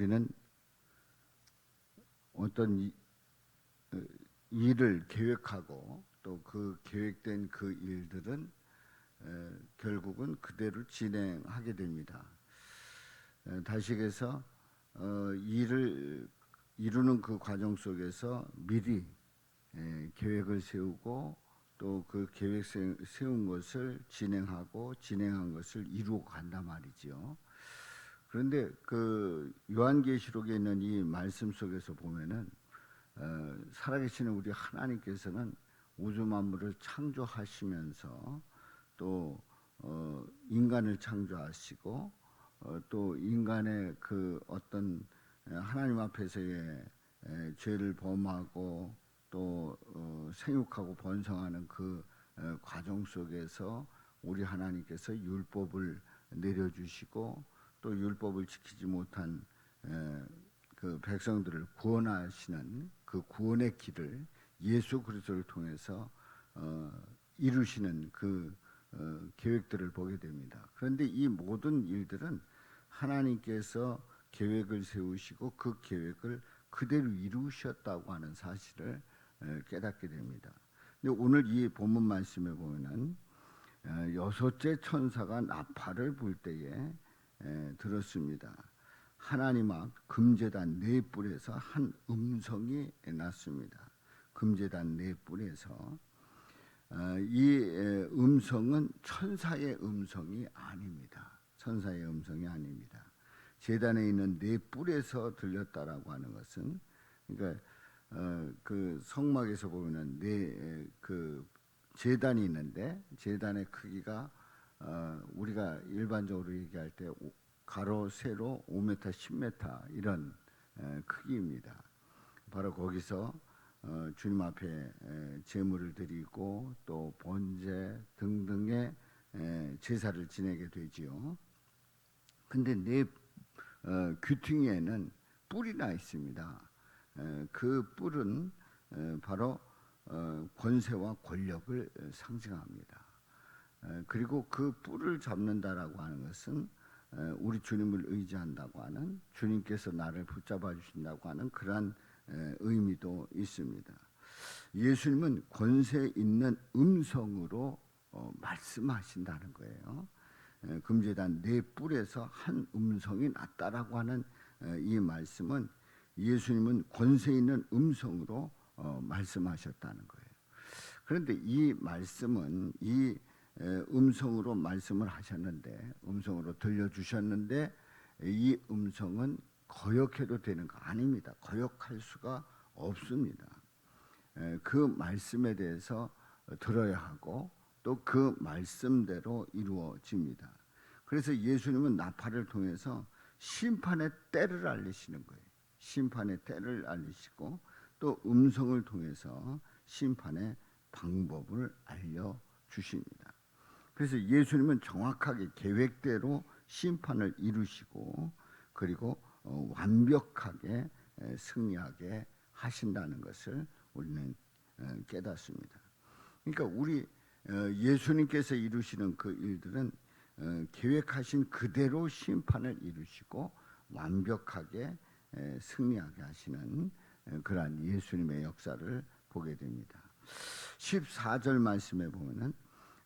우리는 어떤 이- 어, 일을 계획하고 또 그 계획된 그 일들은 에, 결국은 그대로 진행하게 됩니다. 에, 다시 해서 어, 일을 이루는 그 과정 속에서 미리 에, 계획을 세우고 또 그 계획 세- 세운 것을 진행하고 진행한 것을 이루어 간단 말이지요. 그런데 그 요한계시록에 있는 이 말씀 속에서 보면은 어, 살아계시는 우리 하나님께서는 우주 만물을 창조하시면서 또 어, 인간을 창조하시고 어, 또 인간의 그 어떤 에, 하나님 앞에서의 에, 죄를 범하고 또 어, 생육하고 번성하는 그 에, 과정 속에서 우리 하나님께서 율법을 내려주시고 또 율법을 지키지 못한 에, 그 백성들을 구원하시는 그 구원의 길을 예수 그리스도를 통해서 어, 이루시는 그 어, 계획들을 보게 됩니다. 그런데 이 모든 일들은 하나님께서 계획을 세우시고 그 계획을 그대로 이루셨다고 하는 사실을 에, 깨닫게 됩니다. 오늘 이 본문 말씀에 보면은 어, 여섯째 천사가 나팔을 불 때에 에, 들었습니다. 하나님 앞 금제단 네 뿔에서 한 음성이 났습니다. 금제단 네 뿔에서 어, 이 에, 음성은 천사의 음성이 아닙니다. 천사의 음성이 아닙니다. 제단에 있는 네 뿔에서 들렸다라고 하는 것은 그러니까 어, 그 성막에서 보면은 네그 제단이 있는데 제단의 크기가 어, 우리가 일반적으로 얘기할 때 오- 가로 세로 5m, 10m 이런 에, 크기입니다. 바로 거기서 어, 주님 앞에 에, 제물을 드리고 또 번제 등등의 에, 제사를 지내게 되지요. 근데 내 어, 귀퉁이에는 뿔이 나 있습니다. 에, 그 뿔은 에, 바로 어, 권세와 권력을 에, 상징합니다. 에, 그리고 그 뿔을 잡는다라고 하는 것은 에, 우리 주님을 의지한다고 하는 주님께서 나를 붙잡아 주신다고 하는 그러한 에, 의미도 있습니다. 예수님은 권세 있는 음성으로 어, 말씀하신다는 거예요. 에, 금제단 네 뿔에서 한 음성이 났다라고 하는 에, 이 말씀은 예수님은 권세 있는 음성으로 어, 말씀하셨다는 거예요. 그런데 이 말씀은 이 에, 음성으로 말씀을 하셨는데 음성으로 들려주셨는데 이 음성은 거역해도 되는 거 아닙니다. 거역할 수가 없습니다. 에, 그 말씀에 대해서 들어야 하고 또 그 말씀대로 이루어집니다. 그래서 예수님은 나팔을 통해서 심판의 때를 알리시는 거예요. 심판의 때를 알리시고 또 음성을 통해서 심판의 방법을 알려 주십니다. 그래서 예수님은 정확하게 계획대로 심판을 이루시고 그리고 어, 완벽하게 에, 승리하게 하신다는 것을 우리는 어, 깨닫습니다. 그러니까 우리 어, 예수님께서 이루시는 그 일들은 어, 계획하신 그대로 심판을 이루시고 완벽하게 에, 승리하게 하시는 에, 그러한 예수님의 역사를 보게 됩니다. 14절 말씀에 보면은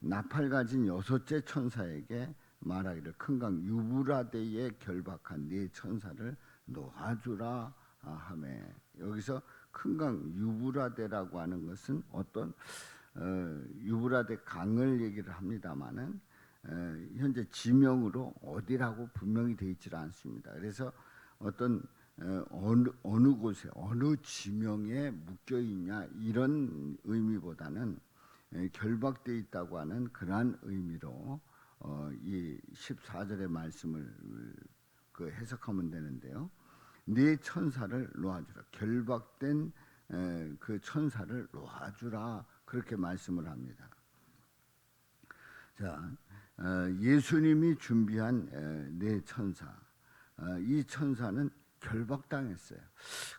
나팔 가진 여섯째 천사에게 말하기를 큰강 유브라데에 결박한 네 천사를 놓아주라 하매 여기서 큰강 유브라데라고 하는 것은 어떤 어, 유브라데 강을 얘기를 합니다만은 어, 현재 지명으로 어디라고 분명히 되어 있지 않습니다. 그래서 어떤 어, 어느 어느 곳에 어느 지명에 묶여 있냐 이런 의미보다는 에, 결박돼 있다고 하는 그러한 의미로 어, 이 14절의 말씀을 그 해석하면 되는데요. 네 천사를 놓아주라. 결박된 에, 그 천사를 놓아주라. 그렇게 말씀을 합니다. 자, 어, 예수님이 준비한 에, 네 천사. 어, 이 천사는 결박당했어요.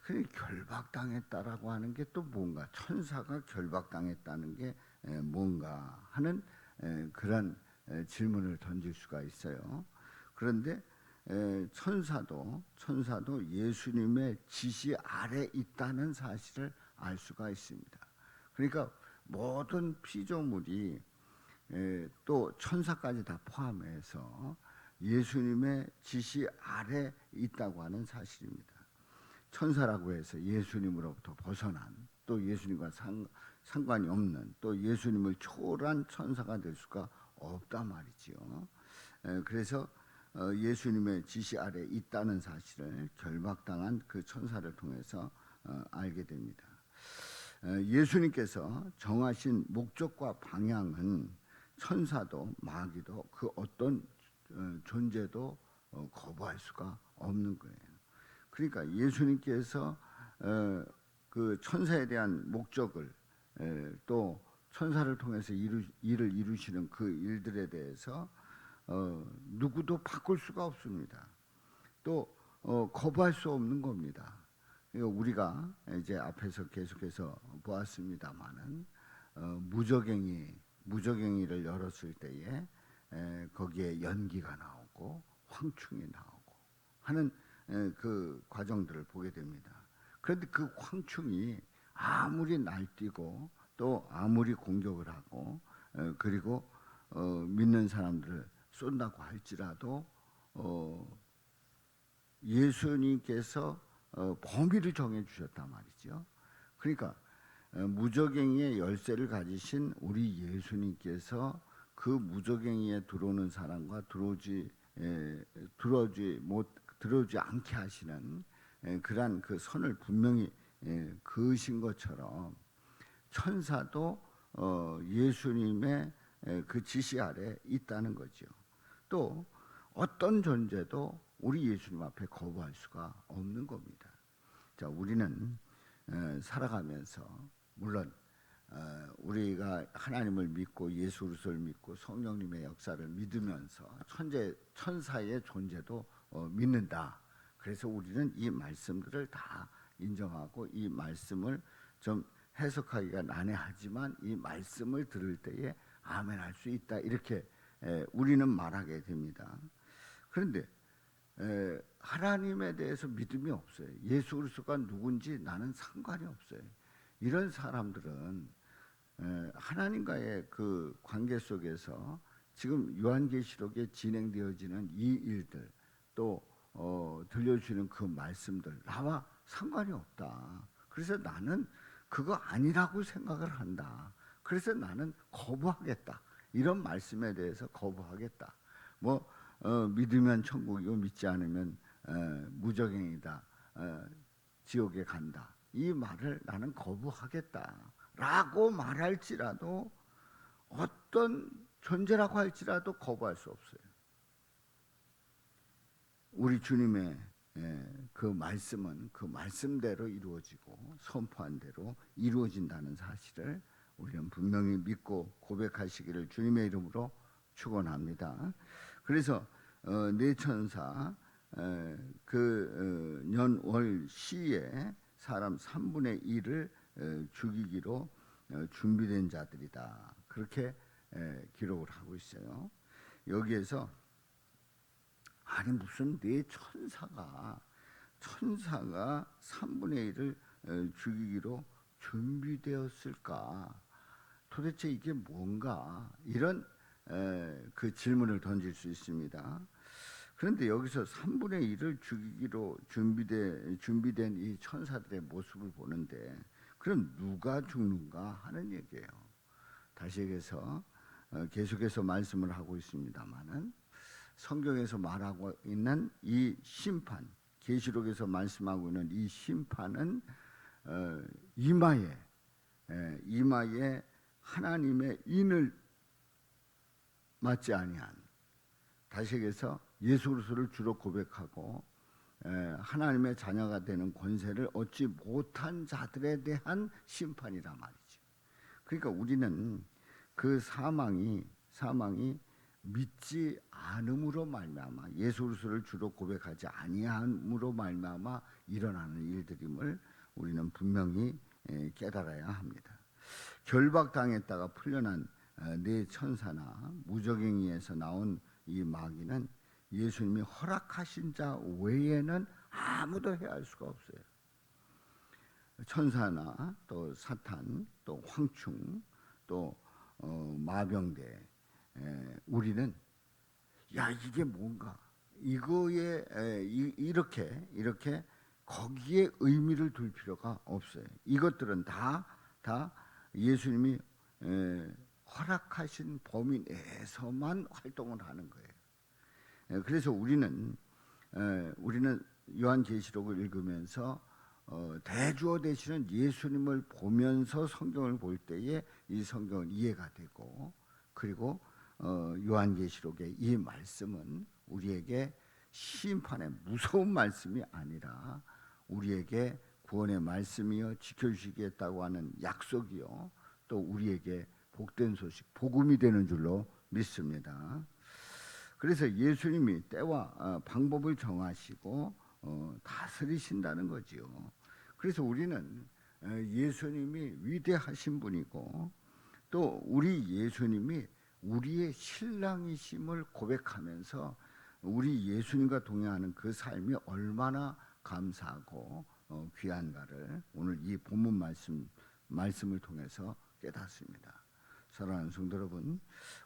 근데 결박당했다라고 하는 게 또 뭔가 천사가 결박당했다는 게 에, 뭔가 하는 에, 그런 에, 질문을 던질 수가 있어요. 그런데 에, 천사도 천사도 예수님의 지시 아래 있다는 사실을 알 수가 있습니다. 그러니까 모든 피조물이 에, 또 천사까지 다 포함해서 예수님의 지시 아래 있다고 하는 사실입니다. 천사라고 해서 예수님으로부터 벗어난 또 예수님과 상, 상관이 없는 또 예수님을 초월한 천사가 될 수가 없다 말이지요. 에, 그래서 어, 예수님의 지시 아래 있다는 사실을 결박당한 그 천사를 통해서 어, 알게 됩니다. 에, 예수님께서 정하신 목적과 방향은 천사도 마귀도 그 어떤 어, 존재도 어, 거부할 수가 없는 거예요. 그러니까 예수님께서 어, 그 천사에 대한 목적을 에, 또 천사를 통해서 이루, 일을 이루시는 그 일들에 대해서 어, 누구도 바꿀 수가 없습니다. 또 어, 거부할 수 없는 겁니다. 우리가 이제 앞에서 계속해서 보았습니다만은 어, 무적행이 무적행이를 열었을 때에 에, 거기에 연기가 나오고 황충이 나오고 하는 에, 그 과정들을 보게 됩니다. 그런데 그 황충이 아무리 날뛰고 또 아무리 공격을 하고 에, 그리고 어, 믿는 사람들을 쏜다고 할지라도 어, 예수님께서 어, 범위를 정해 주셨단 말이죠. 그러니까 어, 무적행이의 열쇠를 가지신 우리 예수님께서 그 무적행이에 들어오는 사람과 들어오지 에, 들어오지 못 들어오지 않게 하시는 에, 그러한 그 선을 분명히 에, 그으신 것처럼 천사도 어, 예수님의 에, 그 지시 아래 있다는 거죠. 또 어떤 존재도 우리 예수님 앞에 거부할 수가 없는 겁니다. 자, 우리는 에, 살아가면서 물론 어, 우리가 하나님을 믿고 예수 그리스도를 믿고 성령님의 역사를 믿으면서 천재 천사의 존재도 어, 믿는다. 그래서 우리는 이 말씀들을 다 인정하고 이 말씀을 좀 해석하기가 난해하지만 이 말씀을 들을 때에 아멘 할 수 있다 이렇게 에, 우리는 말하게 됩니다. 그런데 에, 하나님에 대해서 믿음이 없어요. 예수 그리스도가 누군지 나는 상관이 없어요. 이런 사람들은 에, 하나님과의 그 관계 속에서 지금 요한계시록에 진행되어지는 이 일들 또 어, 들려주시는 그 말씀들 나와 상관이 없다. 그래서 나는 그거 아니라고 생각을 한다. 그래서 나는 거부하겠다. 이런 말씀에 대해서 거부하겠다. 뭐 어, 믿으면 천국이고 믿지 않으면 어, 무적행이다. 어, 지옥에 간다. 이 말을 나는 거부하겠다 라고 말할지라도 어떤 존재라고 할지라도 거부할 수 없어요. 우리 주님의 예, 그 말씀은 그 말씀대로 이루어지고 선포한 대로 이루어진다는 사실을 우리는 분명히 믿고 고백하시기를 주님의 이름으로 축원합니다. 그래서 어, 내천사 에, 그 어, 년월 시에 사람 3분의 1을 에, 죽이기로 어, 준비된 자들이다. 그렇게 에, 기록을 하고 있어요. 여기에서 아니 무슨 네 천사가 천사가 3분의 1을 에, 죽이기로 준비되었을까? 도대체 이게 뭔가? 이런 에, 그 질문을 던질 수 있습니다. 그런데 여기서 3분의 1을 죽이기로 준비된, 준비된 이 천사들의 모습을 보는데 그럼 누가 죽는가 하는 얘기예요. 다시 얘기해서 어, 계속해서 말씀을 하고 있습니다만은 성경에서 말하고 있는 이 심판, 계시록에서 말씀하고 있는 이 심판은 어, 이마에 에, 이마에 하나님의 인을 맞지 아니한 다시 얘기해서 예수 그리스도를 주로 고백하고 에, 하나님의 자녀가 되는 권세를 얻지 못한 자들에 대한 심판이라 말이죠. 그러니까 우리는 그 사망이 사망이 믿지 않음으로 말미암아 예수 그리스도를 주로 고백하지 아니함으로 말미암아 일어나는 일들임을 우리는 분명히 에, 깨달아야 합니다. 결박당했다가 풀려난 어, 네 천사나 무적행위에서 나온 이 마귀는 예수님이 허락하신 자 외에는 아무도 해야 할 수가 없어요. 천사나 또 사탄, 또 황충, 또 어, 마병대, 에, 우리는 야 이게 뭔가 이거에 이렇게 이렇게 거기에 의미를 둘 필요가 없어요. 이것들은 다 다 예수님이 에, 허락하신 범위 내에서만 활동을 하는 거예요. 에, 그래서 우리는 에, 우리는 요한계시록을 읽으면서 어, 대주어 되시는 예수님을 보면서 성경을 볼 때에 이 성경은 이해가 되고 그리고 어, 요한계시록의 이 말씀은 우리에게 심판의 무서운 말씀이 아니라 우리에게 구원의 말씀이요 지켜주시겠다고 하는 약속이요 또 우리에게 복된 소식 복음이 되는 줄로 믿습니다. 그래서 예수님이 때와 어, 방법을 정하시고 어, 다스리신다는 거지요. 그래서 우리는 어, 예수님이 위대하신 분이고 또 우리 예수님이 우리의 신랑이심을 고백하면서 우리 예수님과 동행하는 그 삶이 얼마나 감사하고 어, 귀한가를 오늘 이 본문 말씀 말씀을 통해서 깨닫습니다. 사랑하는 성도 여러분,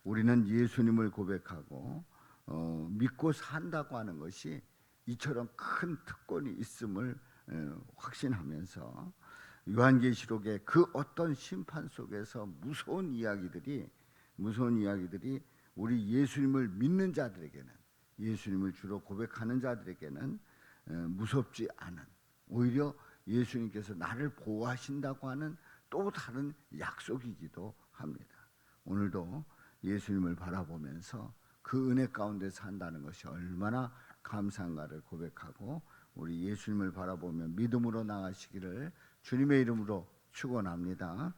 우리는 예수님을 고백하고 어, 믿고 산다고 하는 것이 이처럼 큰 특권이 있음을 어, 확신하면서 요한계시록의 그 어떤 심판 속에서 무서운 이야기들이 무서운 이야기들이 우리 예수님을 믿는 자들에게는 예수님을 주로 고백하는 자들에게는 어, 무섭지 않은 오히려 예수님께서 나를 보호하신다고 하는 또 다른 약속이기도 합니다. 오늘도 예수님을 바라보면서 그 은혜 가운데 산다는 것이 얼마나 감사한가를 고백하고 우리 예수님을 바라보며 믿음으로 나가시기를 주님의 이름으로 축원합니다.